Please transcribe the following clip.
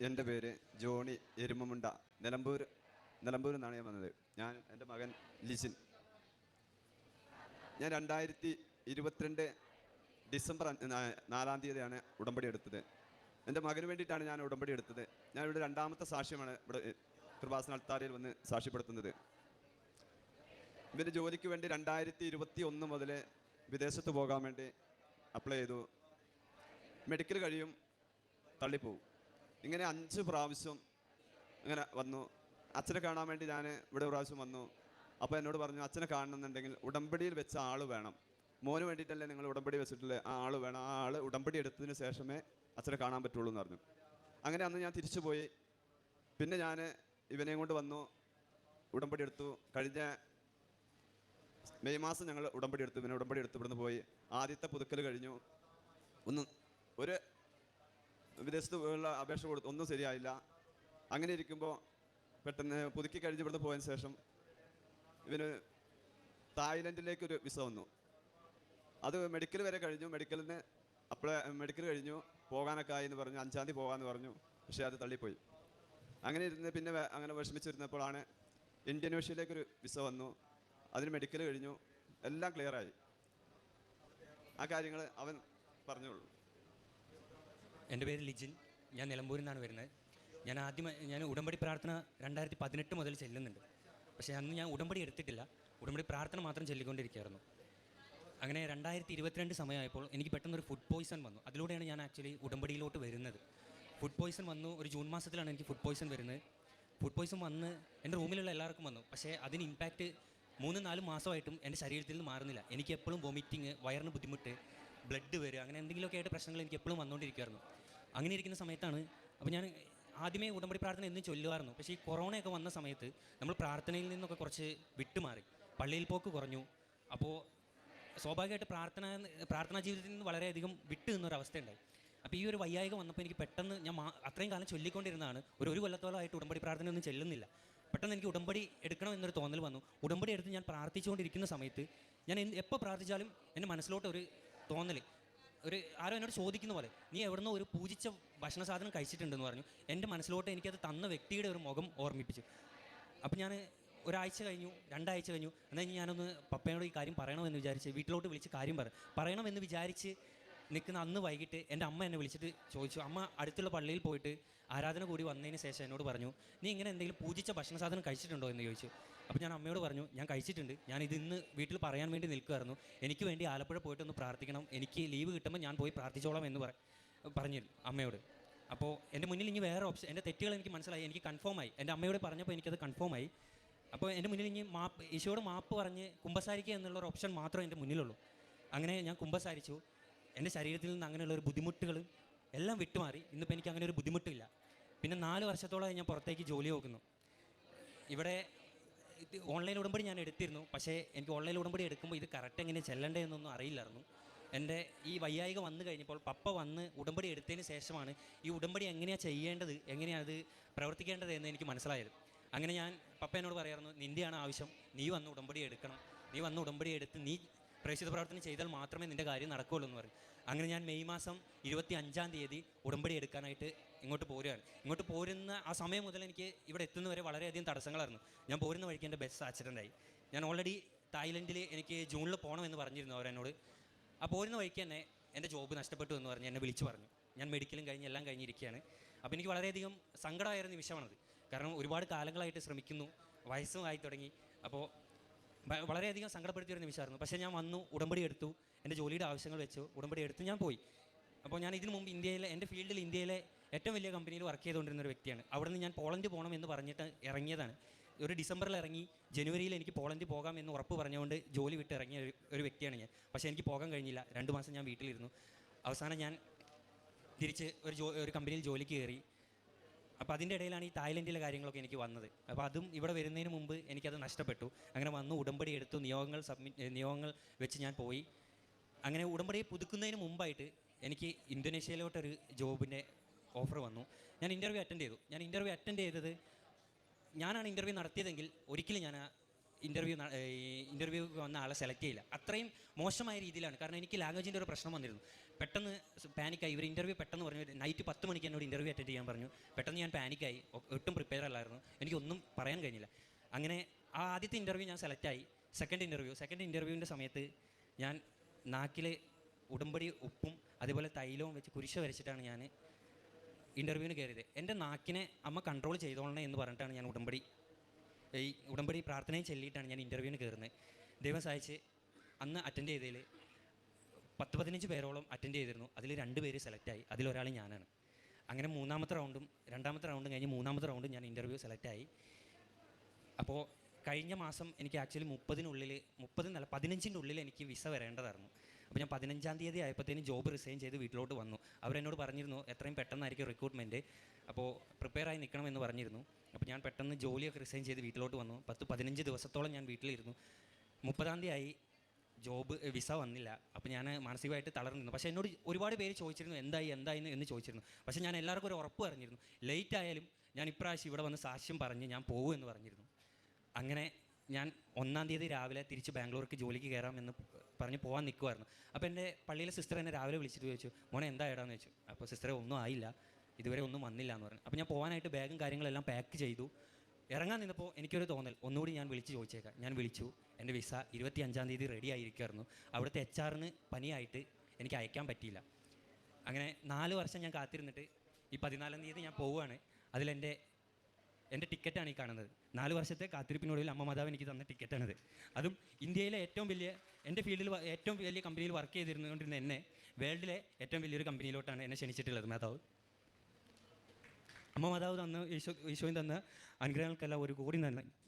എന്റെ പേര് ജോണി എരുമമുണ്ട. നിലമ്പൂർ നിലമ്പൂരിൽ നിന്നാണ് ഞാൻ വന്നത്. ഞാൻ എന്റെ മകൻ ലിസിൻ ഞാൻ രണ്ടായിരത്തി ഇരുപത്തിരണ്ട് ഡിസംബർ നാലാം തീയതിയാണ് ഉടമ്പടി എടുത്തത്. എന്റെ മകന് വേണ്ടിയിട്ടാണ് ഞാൻ ഉടമ്പടി എടുത്തത്. ഞാൻ ഇവിടെ രണ്ടാമത്തെ സാക്ഷ്യമാണ് ഇവിടെ കൃപാസന അൾത്താരയിൽ വന്ന് സാക്ഷ്യപ്പെടുത്തുന്നത്. ഇവന്റെ ജോലിക്ക് വേണ്ടി രണ്ടായിരത്തി ഇരുപത്തി ഒന്ന് മുതൽ വിദേശത്ത് പോകാൻ വേണ്ടി അപ്ലൈ ചെയ്തു. മെഡിക്കൽ കഴിയും തള്ളിപ്പോവും. ഇങ്ങനെ അഞ്ച് പ്രാവശ്യം ഇങ്ങനെ വന്നു. അച്ഛനെ കാണാൻ വേണ്ടി ഞാൻ ഇവിടെ പ്രാവശ്യം വന്നു. അപ്പോൾ എന്നോട് പറഞ്ഞു അച്ഛനെ കാണണമെന്നുണ്ടെങ്കിൽ ഉടമ്പടിയിൽ വെച്ച ആൾ വേണം. മോന് വേണ്ടിയിട്ടല്ലേ നിങ്ങൾ ഉടമ്പടി വെച്ചിട്ടുള്ളത് ആ ആൾ വേണം. ആ ആൾ ഉടമ്പടി എടുത്തതിന് ശേഷമേ അച്ഛനെ കാണാൻ പറ്റുള്ളൂ എന്ന് പറഞ്ഞു. അങ്ങനെ അന്ന് ഞാൻ തിരിച്ചു പോയി. പിന്നെ ഞാൻ ഇവനെയും കൊണ്ട് വന്നു ഉടമ്പടി എടുത്തു. കഴിഞ്ഞ മെയ് മാസം ഞങ്ങൾ ഉടമ്പടി എടുത്തു. പിന്നെ ഉടമ്പടി എടുത്ത് ഇവിടുന്ന് പോയി. ആദ്യത്തെ പുതുക്കൽ കഴിഞ്ഞു. ഒന്ന് ഒരു വിദേശത്ത് ഉള്ള അപേക്ഷ കൊടുത്തു ഒന്നും ശരിയായില്ല. അങ്ങനെ ഇരിക്കുമ്പോൾ പെട്ടെന്ന് പുതുക്കി കഴിഞ്ഞ് ഇവിടുന്ന് പോയതിന് ശേഷം ഇവന് തായ്ലൻഡിലേക്ക് ഒരു വിസ വന്നു. അത് മെഡിക്കൽ വരെ കഴിഞ്ഞു. മെഡിക്കലിന് അപ്ലൈ മെഡിക്കൽ കഴിഞ്ഞു. പോകാനൊക്കെ ആയി എന്ന് പറഞ്ഞു. അഞ്ചാം തീയതി പോകാമെന്ന് പറഞ്ഞു. പക്ഷേ അത് തള്ളിപ്പോയി. അങ്ങനെ ഇരുന്ന് പിന്നെ അങ്ങനെ വിഷമിച്ചിരുന്നപ്പോഴാണ് ഇന്ത്യൻ ഓഷ്യയിലേക്കൊരു വിസ വന്നു. അതിന് മെഡിക്കൽ കഴിഞ്ഞു. എല്ലാം ക്ലിയറായി ആ കാര്യങ്ങൾ അവൻ പറഞ്ഞോളൂ എന്റെ പേര് ലിജിൻ. ഞാൻ നിലമ്പൂരിൽ നിന്നാണ് വരുന്നത്. ഞാൻ ആദ്യം ഞാൻ ഉടമ്പടി പ്രാർത്ഥന രണ്ടായിരത്തി പതിനെട്ട് മുതൽ ചെല്ലുന്നുണ്ട്. പക്ഷേ അന്ന് ഞാൻ ഉടമ്പടി എടുത്തിട്ടില്ല. ഉടമ്പടി പ്രാർത്ഥന മാത്രം ചൊല്ലിക്കൊണ്ടിരിക്കുകയായിരുന്നു. അങ്ങനെ രണ്ടായിരത്തി ഇരുപത്തിരണ്ട് സമയമായപ്പോൾ എനിക്ക് പെട്ടെന്നൊരു ഫുഡ് പോയ്സൺ വന്നു. അതിലൂടെയാണ് ഞാൻ ആക്ച്വലി ഉടമ്പടിയിലോട്ട് വരുന്നത്. ഫുഡ് പോയ്സൺ വന്നു. ഒരു ജൂൺ മാസത്തിലാണ് എനിക്ക് ഫുഡ് പോയ്സൺ വരുന്നത്. ഫുഡ് പോയ്സൺ വന്ന് എന്റെ റൂമിലുള്ള എല്ലാവർക്കും വന്നു. പക്ഷേ അതിന് ഇമ്പാക്റ്റ് മൂന്ന് നാല് മാസമായിട്ടും എന്റെ ശരീരത്തിൽ നിന്ന് മാറുന്നില്ല. എനിക്ക് എപ്പോഴും വൊമിറ്റിങ് വയറിന് ബുദ്ധിമുട്ട് ബ്ലഡ് വരിക അങ്ങനെ എന്തെങ്കിലുമൊക്കെ ആയിട്ട് പ്രശ്നങ്ങൾ എനിക്ക് എപ്പോഴും വന്നുകൊണ്ടിരിക്കുമായിരുന്നു അങ്ങനെ ഇരിക്കുന്ന സമയത്താണ് അപ്പോൾ ഞാൻ ആദ്യമേ ഉടമ്പടി പ്രാർത്ഥന എന്ന് ചൊല്ലുമായിരുന്നു പക്ഷേ ഈ കൊറോണയൊക്കെ വന്ന സമയത്ത് നമ്മൾ പ്രാർത്ഥനയിൽ നിന്നൊക്കെ കുറച്ച് വിട്ടുമാറി. പള്ളിയിൽ പോക്ക് കുറഞ്ഞു. അപ്പോൾ സ്വാഭാവികമായിട്ട് പ്രാർത്ഥന പ്രാർത്ഥനാ ജീവിതത്തിൽ നിന്ന് വളരെയധികം വിട്ടു നിന്നൊരവസ്ഥ ഉണ്ടായി അപ്പോൾ ഈ ഒരു വയ്യായിക വന്നപ്പോൾ എനിക്ക് പെട്ടെന്ന് ഞാൻ അത്രയും കാലം ചൊല്ലിക്കൊണ്ടിരുന്നതാണ്. ഒരു ഒരു കൊല്ലത്തോളമായിട്ട് ഉടമ്പടി പ്രാർത്ഥന ഒന്നും ചെല്ലുന്നില്ല. പെട്ടെന്ന് എനിക്ക് ഉടമ്പടി എടുക്കണം എന്നൊരു തോന്നൽ വന്നു. ഉടമ്പടി എടുത്ത് ഞാൻ പ്രാർത്ഥിച്ചുകൊണ്ടിരിക്കുന്ന സമയത്ത് ഞാൻ എപ്പോൾ പ്രാർത്ഥിച്ചാലും എന്റെ മനസ്സിലോട്ട് ഒരു തോന്നൽ ഒരു ആരോ എന്നോട് ചോദിക്കുന്ന പോലെ നീ എവിടുന്നോ ഒരു പൂജിച്ച ഭക്ഷണ സാധനം കഴിച്ചിട്ടുണ്ടെന്ന് പറഞ്ഞു. എന്റെ മനസ്സിലോട്ട് എനിക്കത് തന്ന വ്യക്തിയുടെ ഒരു മുഖം ഓർമ്മിപ്പിച്ചു. അപ്പം ഞാൻ ഒരാഴ്ച കഴിഞ്ഞു രണ്ടാഴ്ച കഴിഞ്ഞു. എന്നാൽ ഞാനൊന്ന് പപ്പയോട് ഈ കാര്യം പറയണമെന്ന് വിചാരിച്ച് വീട്ടിലോട്ട് വിളിച്ച് കാര്യം പറ പറയണമെന്ന് വിചാരിച്ച് നിൽക്കുന്ന അന്ന് വൈകിട്ട് എന്റെ അമ്മ എന്നെ വിളിച്ചിട്ട് ചോദിച്ചു. അമ്മ അടുത്തുള്ള പള്ളിയിൽ പോയിട്ട് ആരാധന കൂടി വന്നതിന് ശേഷം എന്നോട് പറഞ്ഞു നീ ഇങ്ങനെ എന്തെങ്കിലും പൂജിച്ച ഭക്ഷണ സാധനം കഴിച്ചിട്ടുണ്ടോ? എന്ന് ചോദിച്ചു. അപ്പോൾ ഞാൻ അമ്മയോട് പറഞ്ഞു ഞാൻ കഴിച്ചിട്ടുണ്ട്. ഞാൻ ഇത് ഇന്ന് വീട്ടിൽ പറയാൻ വേണ്ടി നിൽക്കുമായിരുന്നു എനിക്ക് വേണ്ടി ആലപ്പുഴ പോയിട്ടൊന്ന് പ്രാർത്ഥിക്കണം. എനിക്ക് ലീവ് കിട്ടുമ്പോൾ ഞാൻ പോയി പ്രാർത്ഥിച്ചോളാം എന്ന് പറ പറഞ്ഞു അമ്മയോട്. അപ്പോൾ എന്റെ മുന്നിൽ ഇനി വേറെ ഓപ്ഷൻ എന്റെ തെറ്റുകൾ എനിക്ക് മനസ്സിലായി. എനിക്ക് കൺഫേം ആയി. എന്റെ അമ്മയോട് പറഞ്ഞപ്പോൾ എനിക്കത് കൺഫേം ആയി. അപ്പോൾ എന്റെ മുന്നിൽ ഇനി മാപ്പ് ഈശോയോട് മാപ്പ് പറഞ്ഞ് കുമ്പസാരിക്കുക എന്നുള്ള ഒരു ഓപ്ഷൻ മാത്രമേ എന്റെ മുന്നിലുള്ളൂ. അങ്ങനെ ഞാൻ കുമ്പസാരിച്ചു. എന്റെ ശരീരത്തിൽ നിന്ന് അങ്ങനെയുള്ള ഒരു ബുദ്ധിമുട്ടുകൾ എല്ലാം വിട്ടുമാറി. ഇന്നിപ്പോൾ എനിക്ക് അങ്ങനെ ഒരു ബുദ്ധിമുട്ടില്ല. പിന്നെ നാല് വർഷത്തോളമായി ഞാൻ പുറത്തേക്ക് ജോലി നോക്കുന്നു. ഇവിടെ ഇത് ഓൺലൈൻ ഉടമ്പടി ഞാൻ എടുത്തിരുന്നു. പക്ഷേ എനിക്ക് ഓൺലൈൻ ഉടമ്പടി എടുക്കുമ്പോൾ ഇത് കറക്റ്റ് എങ്ങനെ ചെല്ലണ്ടേ എന്നൊന്നും അറിയില്ലായിരുന്നു. എന്റെ ഈ വയ്യായിക വന്നു കഴിഞ്ഞപ്പോൾ പപ്പ വന്ന് ഉടമ്പടി എടുത്തതിന് ശേഷമാണ് ഈ ഉടമ്പടി എങ്ങനെയാണ് ചെയ്യേണ്ടത് എങ്ങനെയാണ് അത് പ്രവർത്തിക്കേണ്ടത് എന്ന് എനിക്ക് മനസ്സിലായത്. അങ്ങനെ ഞാൻ പപ്പ എന്നോട് പറയായിരുന്നു നിന്റെയാണ് ആവശ്യം. നീ വന്ന് ഉടമ്പടി എടുക്കണം. നീ വന്ന് ഉടമ്പടി എടുത്ത് നീ പ്രേക്ഷിത പ്രവർത്തനം ചെയ്താൽ മാത്രമേ നിന്റെ കാര്യം നടക്കുകയുള്ളൂ എന്ന് പറഞ്ഞു അങ്ങനെ ഞാൻ മെയ് മാസം ഇരുപത്തി അഞ്ചാം തീയതി ഉടമ്പടി എടുക്കാനായിട്ട് ഇങ്ങോട്ട് പോരുകയാണ്. ഇങ്ങോട്ട് പോരുന്ന ആ സമയം മുതൽ എനിക്ക് ഇവിടെ എത്തുന്നവരെ വളരെയധികം തടസ്സങ്ങളായിരുന്നു. ഞാൻ പോരുന്ന വഴിക്ക് എന്റെ ബസ് ആക്സിഡന്റായി ഞാൻ ഓൾറെഡി തായ്ലൻഡിൽ എനിക്ക് ജൂണിൽ പോകണമെന്ന് പറഞ്ഞിരുന്നു അവരെന്നോട്. ആ പോരുന്ന വഴിക്ക് തന്നെ എന്റെ ജോബ് നഷ്ടപ്പെട്ടു എന്ന് പറഞ്ഞ് എന്നെ വിളിച്ചു പറഞ്ഞു. ഞാൻ മെഡിക്കലും കഴിഞ്ഞ് എല്ലാം കഴിഞ്ഞിരിക്കുകയാണ് അപ്പോൾ എനിക്ക് വളരെയധികം സങ്കടമായ ഒരു നിമിഷമാണത്. കാരണം ഒരുപാട് കാലങ്ങളായിട്ട് ശ്രമിക്കുന്നു. വയസ്സും ആയി തുടങ്ങി. അപ്പോൾ വളരെയധികം സങ്കടപ്പെടുത്തിയ ഒരു നിമിഷമായിരുന്നു. പക്ഷേ ഞാൻ വന്നു ഉടമ്പടി എടുത്തു എന്റെ ജോലിയുടെ ആവശ്യങ്ങൾ വെച്ചു ഉടമ്പടി എടുത്ത് ഞാൻ പോയി. അപ്പോൾ ഞാൻ ഇതിനു മുമ്പ് ഇന്ത്യയിലെ എന്റെ ഫീൽഡിൽ ഇന്ത്യയിലെ ഏറ്റവും വലിയ കമ്പനിയിൽ വർക്ക് ചെയ്തുകൊണ്ടിരുന്ന ഒരു വ്യക്തിയാണ്. അവിടെ നിന്ന് ഞാൻ പോളണ്ട് പോകണം എന്ന് പറഞ്ഞിട്ട് ഇറങ്ങിയതാണ്. ഒരു ഡിസംബറിൽ ഇറങ്ങി ജനുവരിയിൽ എനിക്ക് പോളണ്ടിൽ പോകാം എന്ന് ഉറപ്പ് പറഞ്ഞുകൊണ്ട് ജോലി വിട്ട് ഇറങ്ങിയ ഒരു- ഒരു വ്യക്തിയാണ് ഞാൻ. പക്ഷേ എനിക്ക് പോകാൻ കഴിഞ്ഞില്ല. രണ്ട് മാസം ഞാൻ വീട്ടിലിരുന്നു. അവസാനം ഞാൻ തിരിച്ച് ഒരു ജോ ഒരു കമ്പനിയിൽ ജോലിക്ക് കയറി. അപ്പോൾ അതിന്റെ ഇടയിലാണ് ഈ തായ്ലൻഡിലെ കാര്യങ്ങളൊക്കെ എനിക്ക് വന്നത്. അപ്പോൾ അതും ഇവിടെ വരുന്നതിന് മുമ്പ് എനിക്കത് നഷ്ടപ്പെട്ടു. അങ്ങനെ വന്ന് ഉടമ്പടി എടുത്തു നിയോഗങ്ങൾ സബ്മിറ്റ് നിയോഗങ്ങൾ വെച്ച് ഞാൻ പോയി. അങ്ങനെ ഉടമ്പടി പുതുക്കുന്നതിന് മുമ്പായിട്ട് എനിക്ക് ഇന്തോനേഷ്യയിലോട്ടൊരു ജോബിന്റെ ഓഫർ വന്നു. ഞാൻ ഇന്റർവ്യൂ അറ്റൻഡ് ചെയ്തു. ഞാൻ ഇന്റർവ്യൂ അറ്റൻഡ് ചെയ്തത് ഞാനാണ് ഇന്റർവ്യൂ നടത്തിയതെങ്കിൽ ഒരിക്കലും ഞാൻ ഇന്റർവ്യൂ ഇന്റർവ്യൂ വന്ന ആളെ സെലക്ട് ചെയ്യില്ല. അത്രയും മോശമായ രീതിയിലാണ്. കാരണം എനിക്ക് ലാംഗ്വേജിന്റെ ഒരു പ്രശ്നം വന്നിരുന്നു. പെട്ടെന്ന് പാനിക്കായി ഇവർ ഇന്റർവ്യൂ പെട്ടെന്ന് പറഞ്ഞു നൈറ്റ് പത്ത് മണിക്ക് എന്നോട് ഇന്റർവ്യൂ അറ്റൻഡ് ചെയ്യാൻ പറഞ്ഞു. പെട്ടെന്ന് ഞാൻ പാനിക്കായി ഒട്ടും പ്രിപ്പയർ അല്ലായിരുന്നു. എനിക്കൊന്നും പറയാൻ കഴിഞ്ഞില്ല. അങ്ങനെ ആ ആദ്യത്തെ ഇന്റർവ്യൂ ഞാൻ സെലക്ട് ആയി. സെക്കൻഡ് ഇന്റർവ്യൂ സെക്കൻഡ് ഇന്റർവ്യൂവിന്റെ സമയത്ത് ഞാൻ നാക്കിൽ ഉടമ്പടി ഉപ്പും അതുപോലെ തൈലവും വെച്ച് കുരിശ വരച്ചിട്ടാണ് ഞാൻ ഇന്റർവ്യൂവിന് കയറിയത്. എന്റെ നാക്കിനെ അമ്മ കൺട്രോൾ ചെയ്തോളണേ എന്ന് പറഞ്ഞിട്ടാണ് ഞാൻ ഉടമ്പടി ഈ ഉടമ്പടി പ്രാർത്ഥനയും ചൊല്ലിയിട്ടാണ് ഞാൻ ഇന്റർവ്യൂവിന് കയറുന്നത് ദൈവം സഹായിച്ച് അന്ന് അറ്റൻഡ് ചെയ്തതിൽ പത്ത് പതിനഞ്ച് പേരോളം അറ്റൻഡ് ചെയ്തിരുന്നു. അതിൽ രണ്ട് പേര് സെലക്റ്റായി അതിലൊരാൾ ഞാനാണ്. അങ്ങനെ മൂന്നാമത്തെ റൗണ്ടും രണ്ടാമത്തെ റൗണ്ടും കഴിഞ്ഞ് മൂന്നാമത്തെ റൗണ്ടും ഞാൻ ഇന്റർവ്യൂ സെലക്റ്റായി അപ്പോൾ കഴിഞ്ഞ മാസം എനിക്ക് ആക്ച്വലി മുപ്പതിനുള്ളിൽ മുപ്പതിനല്ല പതിനഞ്ചിന്റെ ഉള്ളിൽ എനിക്ക് വിസ വരേണ്ടതായിരുന്നു. അപ്പോൾ ഞാൻ പതിനഞ്ചാം തീയതി ആയപ്പോഴത്തേനും ജോബ് റിസൈൻ ചെയ്ത് വീട്ടിലോട്ട് വന്നു. അവരെന്നോട് പറഞ്ഞിരുന്നു എത്രയും പെട്ടെന്നായിരിക്കും റിക്രൂട്ട്മെന്റ് അപ്പോൾ പ്രിപ്പയർ ആയി നിൽക്കണമെന്ന് പറഞ്ഞിരുന്നു. അപ്പോൾ ഞാൻ പെട്ടെന്ന് ജോലിയൊക്കെ റിസൈൻ ചെയ്ത് വീട്ടിലോട്ട് വന്നു. പത്ത് പതിനഞ്ച് ദിവസത്തോളം ഞാൻ വീട്ടിലിരുന്നു. മുപ്പതാം തീയതി ആയി ജോബ് വിസ വന്നില്ല. അപ്പോൾ ഞാൻ മാനസികമായിട്ട് തളർന്നിരുന്നു. പക്ഷേ എന്നോട് ഒരുപാട് പേര് ചോദിച്ചിരുന്നു എന്തായി എന്തായി? എന്ന് ചോദിച്ചിരുന്നു. പക്ഷേ ഞാൻ എല്ലാവർക്കും ഒരു ഉറപ്പ് പറഞ്ഞിരുന്നു. ലേറ്റ് ആയാലും ഞാൻ ഇപ്രാവശ്യം ഇവിടെ വന്ന് സാക്ഷ്യം പറഞ്ഞ് ഞാൻ പോകുമെന്ന് പറഞ്ഞിരുന്നു. അങ്ങനെ ഞാൻ ഒന്നാം തീയതി രാവിലെ തിരിച്ച് ബാംഗ്ലൂർക്ക് ജോലിക്ക് കയറാം എന്ന് പറഞ്ഞ് പോകാൻ നിൽക്കുമായിരുന്നു അപ്പോൾ എന്റെ പള്ളിയിലെ സിസ്റ്റർ എന്നെ രാവിലെ വിളിച്ചിട്ട് ചോദിച്ചു മോനെ എന്താ ഇടാന്ന് ചോദിച്ചു. അപ്പോൾ സിസ്റ്ററെ ഒന്നും ആയില്ല. ഇതുവരെ ഒന്നും വന്നില്ല എന്ന് പറഞ്ഞു. അപ്പോൾ ഞാൻ പോകാനായിട്ട് ബാഗും കാര്യങ്ങളെല്ലാം പാക്ക് ചെയ്തു. ഇറങ്ങാൻ നിന്നപ്പോൾ എനിക്കൊരു തോന്നൽ. ഒന്നുകൂടി ഞാൻ വിളിച്ച് ചോദിച്ചേക്കാം. ഞാൻ വിളിച്ചു. എന്റെ വിസ ഇരുപത്തി അഞ്ചാം തീയതി റെഡി ആയിരിക്കുമായിരുന്നു അവിടുത്തെ എച്ച് ആറിന് പനിയായിട്ട് എനിക്ക് അയക്കാൻ പറ്റിയില്ല. അങ്ങനെ നാല് വർഷം ഞാൻ കാത്തിരുന്നിട്ട് ഈ പതിനാലാം തീയതി ഞാൻ പോവുകയാണ്. അതിലെന്റെ എന്റെ ടിക്കറ്റാണ് ഈ കാണുന്നത്. നാല് വർഷത്തെ കാത്തിരിപ്പിനൊടുവിൽ അമ്മ മാതാവ് എനിക്ക് തന്ന ടിക്കറ്റാണിത്. അതും ഇന്ത്യയിലെ ഏറ്റവും വലിയ എന്റെ ഫീൽഡിൽ ഏറ്റവും വലിയ കമ്പനിയിൽ വർക്ക് ചെയ്തിരുന്നുകൊണ്ടിരുന്ന എന്നെ വേൾഡിലെ ഏറ്റവും വലിയൊരു കമ്പനിയിലോട്ടാണ് എന്നെ ക്ഷണിച്ചിട്ടുള്ളത് മാതാവ്. അമ്മ മാതാവ് തന്ന ഈശോ ഈശോയും തന്ന അനുഗ്രഹങ്ങൾക്കെല്ലാം ഒരു കോടി നന്ദി.